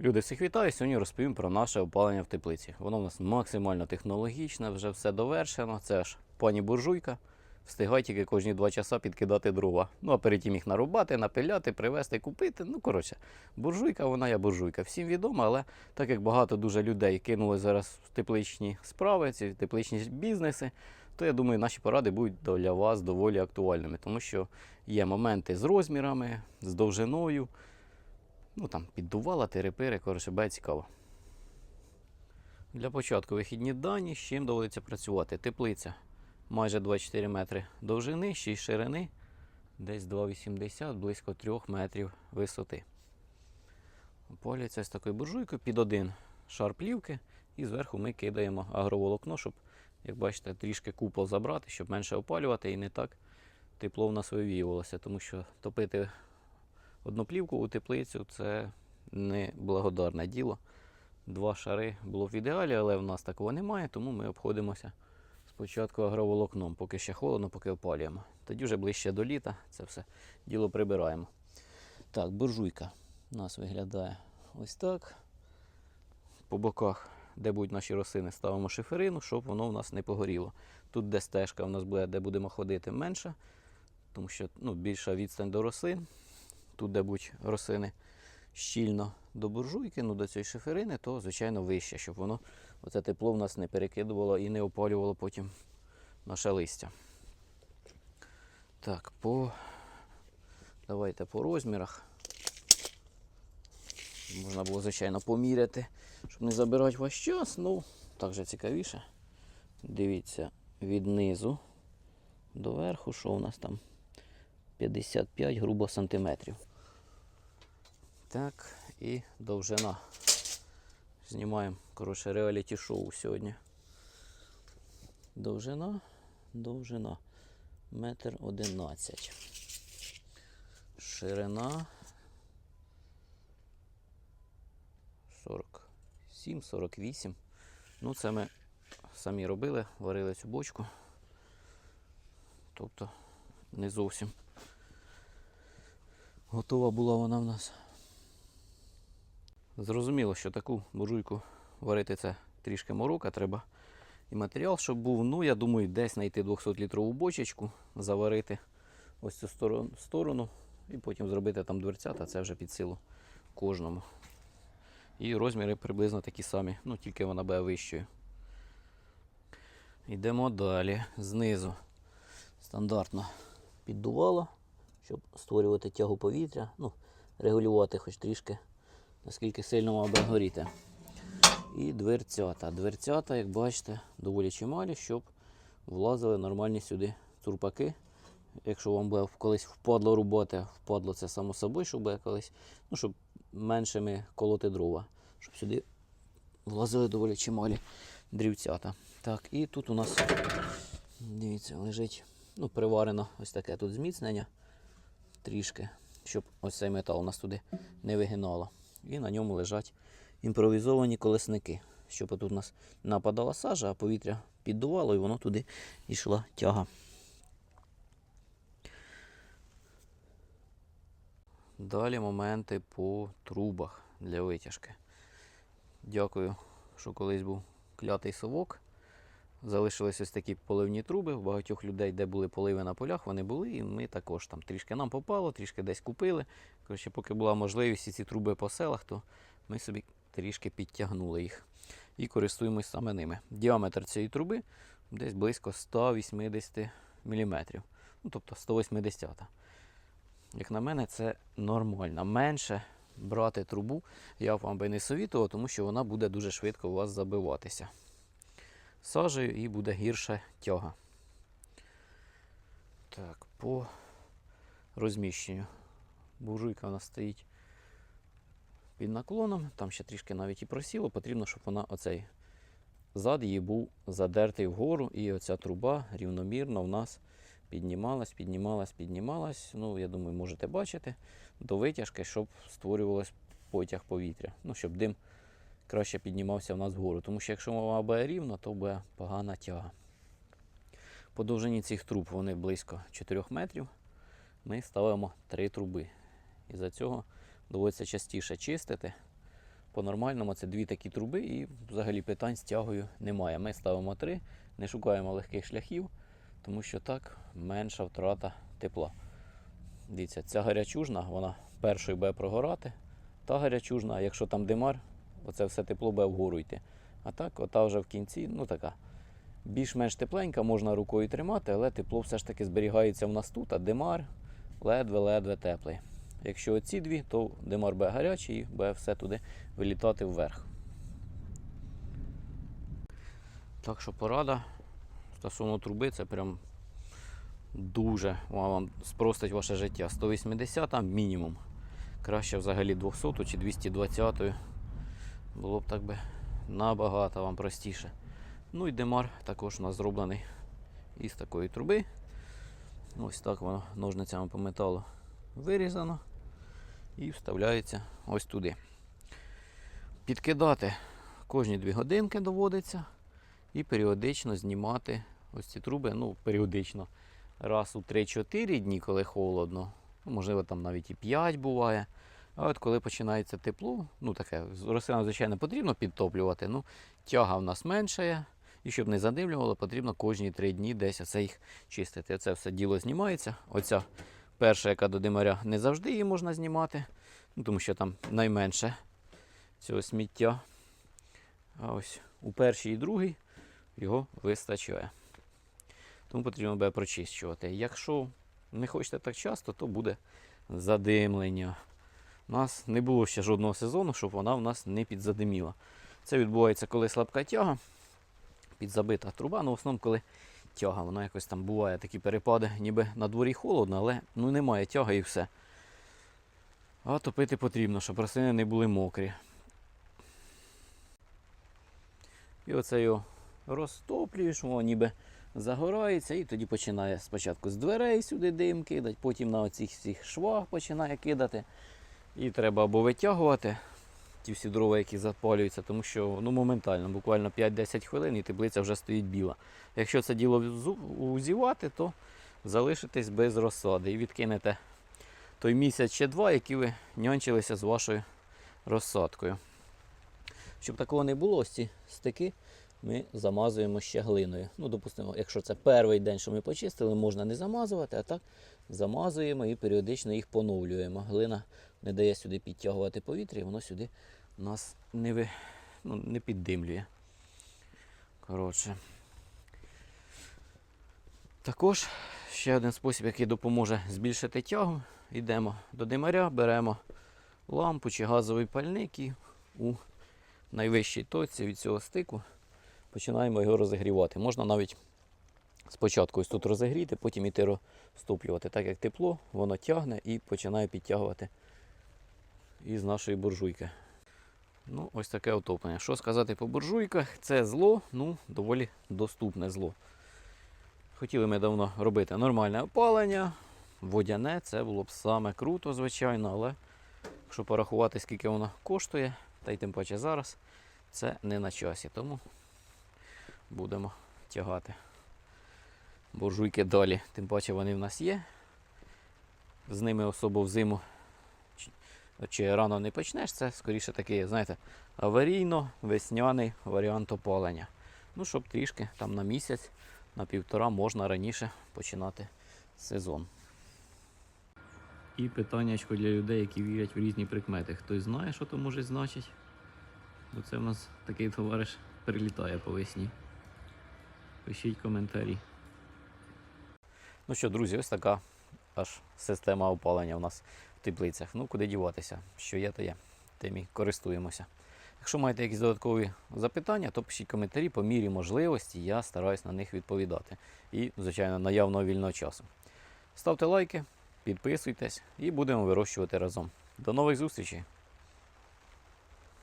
Люди, всіх вітаю. Сьогодні розповім про наше опалення в теплиці. Воно у нас максимально технологічне, вже все довершено. Це ж пані буржуйка. Встигай тільки кожні два часа підкидати дрова. Ну а перед тим їх нарубати, напиляти, привезти, купити. Ну, коротше, буржуйка, вона є буржуйка. Всім відомо, але так як багато дуже людей кинули зараз в тепличні справи, ці тепличні бізнеси, то я думаю, наші поради будуть для вас доволі актуальними, тому що є моменти з розмірами, з довжиною. Ну там піддувала, терепири, коротше, буде цікаво. Для початку вихідні дані, з чим доводиться працювати. Теплиця майже 24 метри довжини, 6 ширини, десь 2,80, близько 3 метрів висоти. Опалюється з такою буржуйкою під один шар плівки, і зверху ми кидаємо агроволокно, щоб, як бачите, трішки купол забрати, щоб менше опалювати і не так тепло в нас вивіювалося, тому що топити одну плівку у теплицю це не благодарне діло. Два шари було в ідеалі, але в нас такого немає, тому ми обходимося спочатку агроволокном, поки ще холодно, поки опалюємо. Тоді вже ближче до літа це все діло прибираємо. Так, буржуйка у нас виглядає ось так. По боках, де будуть наші рослини, ставимо шиферину, щоб воно в нас не погоріло. Тут, де стежка у нас буде, де будемо ходити, менша, тому що ну, більша відстань до рослин. Тут, де будуть рослини щільно до буржуйки, ну до цієї шиферини, то, звичайно, вище, щоб воно оце тепло в нас не перекидувало і не опалювало потім наше листя. Так, по... давайте по розмірах. Можна було, звичайно, поміряти, щоб не забирати ваш час. Ну, так же цікавіше. Дивіться, від низу до верху, що у нас там 55 грубо сантиметрів. Так, і довжина. Знімаємо, коротше, реаліті шоу сьогодні. Довжина, довжина. Метр одинадцять. Ширина 47, 48. Ну, це ми самі робили, варили цю бочку. Тобто не зовсім готова була вона в нас. Зрозуміло, що таку буржуйку варити це трішки морока, треба і матеріал, щоб був. Ну, я думаю, десь знайти 200-літрову бочечку, заварити ось цю сторону, і потім зробити там дверцята, це вже під силу кожному. І розміри приблизно такі самі, ну тільки вона буде вищою. Йдемо далі. Знизу стандартно піддувало, щоб створювати тягу повітря, ну, регулювати хоч трішки, наскільки сильно мав би горіти. І дверцята. Дверцята, як бачите, доволі чималі, щоб влазили нормальні сюди цурпаки. Якщо вам буде колись впадло роботи, впадло це само собою, щоб буде колись, ну, щоб меншими колоти дрова, щоб сюди влазили доволі чималі дрівцята. Так, і тут у нас, дивіться, лежить ну, приварено ось таке тут зміцнення трішки, щоб ось цей метал у нас туди не вигинало. І на ньому лежать імпровізовані колесники, щоб тут у нас нападала сажа, а повітря піддувало і воно туди йшла тяга. Далі моменти по трубах для витяжки. Дякую, що колись був клятий совок. Залишились ось такі поливні труби. У багатьох людей, де були поливи на полях, вони були, і ми також там трішки нам попало, трішки десь купили. Коротше, поки була можливість і ці труби по селах, то ми собі трішки підтягнули їх і користуємось саме ними. Діаметр цієї труби десь близько 180 мм. Ну, тобто 180. Як на мене, це нормально. Менше брати трубу я вам би не совітував, тому що вона буде дуже швидко у вас забиватися сажею і буде гірша тяга. Так, по розміщенню. Буржуйка нас стоїть під наклоном, там ще трішки навіть і просіло, потрібно, щоб вона оцей зад її був задертий вгору, і оця труба рівномірно в нас піднімалась, піднімалась, піднімалась. Ну, я думаю, можете бачити, до витяжки, щоб створювалось потяг повітря. Ну, щоб дим краще піднімався в нас вгору. Тому що якщо мова буде рівно, то буде погана тяга. По довжині цих труб вони близько 4 метрів. Ми ставимо 3 труби. І за цього доводиться частіше чистити, по-нормальному це дві такі труби і взагалі питань з тягою немає. Ми ставимо три, не шукаємо легких шляхів, тому що так менша втрата тепла. Дивіться, ця гарячужна, вона першою буде прогорати. Та гарячужна, а якщо там димар, оце все тепло буде вгору йти. А так, ота вже в кінці, ну така. Більш-менш тепленька, можна рукою тримати, але тепло все ж таки зберігається в нас тут, а димар ледве-ледве теплий. Якщо оці дві, то димар буде гарячий і буде все туди вилітати вверх. Так що порада стосовно труби, це прям дуже вам спростить ваше життя. 180 мінімум. Краще взагалі 200 чи 220 було б так би набагато вам простіше. Ну і демар також у нас зроблений із такої труби. Ось так воно ножницями по металу вирізано і вставляється ось туди. Підкидати кожні 2 годинки доводиться і періодично знімати ось ці труби, ну, періодично. Раз у 3-4 дні, коли холодно, ну, можливо, там навіть і 5 буває. А от коли починається тепло, ну таке, рослинам, звичайно, потрібно підтоплювати, ну, тяга в нас меншає. І щоб не задимлювало, потрібно кожні 3 дні десь оце їх чистити. Оце все діло знімається. Оця перша, яка до димаря, не завжди її можна знімати, ну, тому що там найменше цього сміття. А ось у першій і другій його вистачає. Тому потрібно буде прочищувати. Якщо не хочете так часто, то буде задимлення. У нас не було ще жодного сезону, щоб вона в нас не підзадиміла. Це відбувається, коли слабка тяга, підзабита труба, ну в основному, коли тяга, вона якось там буває такі перепади, ніби на дворі холодно, але ну, немає тяги і все. А топити потрібно, щоб рослини не були мокрі. І оце його розтоплюєш, воно ніби загорається, і тоді починає спочатку з дверей сюди дим кидати, потім на оцих всіх швах починає кидати. І треба або витягувати ті всі дрова, які запалюються, тому що ну, моментально, буквально 5-10 хвилин і теплиця вже стоїть біла. Якщо це діло узівати, то залишитесь без розсади і відкинете той місяць чи два, які ви нянчилися з вашою розсадкою. Щоб такого не було, ось ці стики ми замазуємо ще глиною. Ну, допустимо, якщо це перший день, що ми почистили, можна не замазувати, а так замазуємо і періодично їх поновлюємо. Глина не дає сюди підтягувати повітря, і воно сюди нас не, ви, ну, не піддимлює. Коротше. Також ще один спосіб, який допоможе збільшити тягу. Йдемо до димаря, беремо лампу чи газовий пальник і у найвищій точці від цього стику починаємо його розігрівати. Можна навіть спочатку ось тут розігріти, потім іти розтоплювати. Так як тепло, воно тягне і починає підтягувати із нашої буржуйки. Ну, ось таке отоплення. Що сказати по буржуйках? Це зло, ну, доволі доступне зло. Хотіли ми давно робити нормальне опалення, водяне, це було б саме круто, звичайно, але якщо порахувати, скільки воно коштує, та й тим паче зараз, це не на часі. Тому будемо тягати буржуйки далі. Тим паче вони в нас є. З ними особо взиму чи- рано не почнеш, це скоріше такий, знаєте, аварійно-весняний варіант опалення. Ну, щоб трішки там на місяць, на півтора можна раніше починати сезон. І питання для людей, які вірять в різні прикмети. Хтось знає, що то може значить? Бо це в нас такий товариш прилітає по весні. Пишіть коментарі. Ну що, друзі, ось така аж система опалення у нас в теплицях. Ну, куди діватися? Що є, то є. Тим і користуємося. Якщо маєте якісь додаткові запитання, то пишіть коментарі по мірі можливості, я стараюсь на них відповідати. І, звичайно, наявного вільного часу. Ставте лайки, підписуйтесь і будемо вирощувати разом. До нових зустрічей!